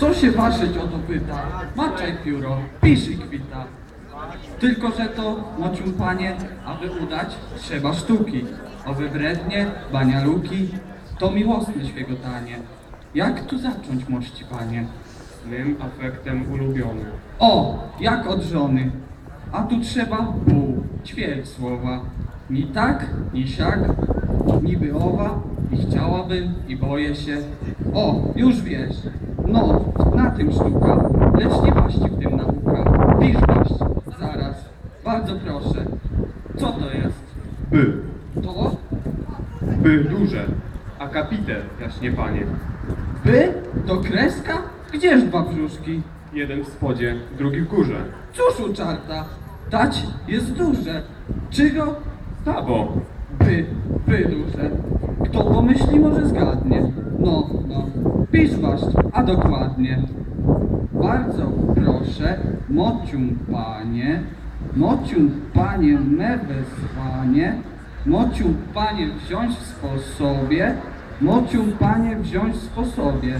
Co się ważyć o to pyta? Maczaj pióro, pisz i kwita. Tylko, że to, mocium panie, aby udać, trzeba sztuki. Owe wrednie, banialuki, to miłosne świegotanie. Jak tu zacząć, mości panie? Mym afektem ulubiony. O, jak od żony. A tu trzeba pół, ćwierć słowa. Ni tak, ni siak, niby owa, i chciałabym, i boję się. O, już wiesz. No, na tym sztuka, lecz nie waści w tym nauka. Pisz zaraz, bardzo proszę. Co to jest? By, To? by duże, a kapiter, jaśnie panie. By? To kreska? Gdzież dwa brzuszki? Jeden w spodzie, drugi w górze. Cóż u czarta? Dać jest duże. Czygo? Tabo, By, by duże. Kto pomyśli, może zgadnie. No, no. Pisz waść, a dokładnie. Bardzo proszę, mocium panie, mocium panie me wezwanie, mocium panie wziąć w sposobie, mocium panie wziąć w sposobie,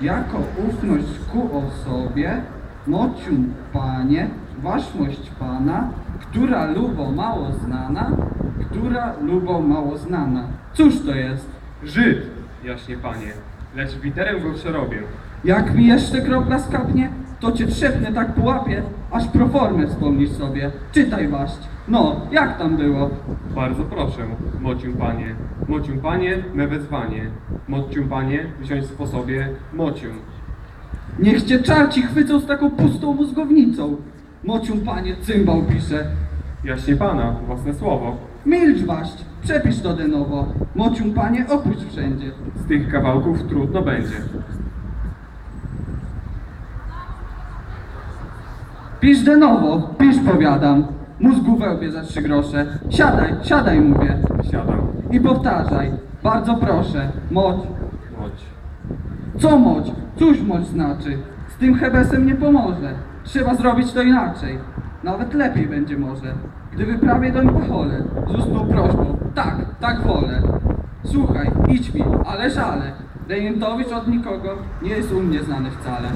jako ufność ku osobie, mocium panie, waszmość pana, która lubo mało znana, która lubo mało znana. Cóż to jest? Żyd, jaśnie panie, lecz witerem go przerobię. Jak mi jeszcze kropla skapnie, to cię trzepnę tak po łapie, aż proformę wspomnisz sobie. Czytaj waść. No, jak tam było? Bardzo proszę, mocium panie, mocium panie, me wezwanie. Mocium panie, wziąć w sposobie, mocium. Niech cię czarci chwycą z taką pustą mózgownicą. Mocium panie, cymbał pisze. Jaśnie pana, własne słowo. Milcz waść, przepisz to de nowo. Mocium panie, opuść wszędzie. Z tych kawałków trudno będzie. Pisz de nowo, pisz powiadam. Mózgu wełbie za trzy grosze. Siadaj, siadaj mówię. Siadam. I powtarzaj. Bardzo proszę, moć, Moć. Co moć? Cóż moć znaczy? Z tym hebesem nie pomoże. Trzeba zrobić to inaczej. Nawet lepiej będzie może. Gdy wyprawię doń pacholę, z ustną prośbą. Tak, tak wolę. Słuchaj, idź mi, ale. Rejentowicz od nikogo nie jest u mnie znany wcale.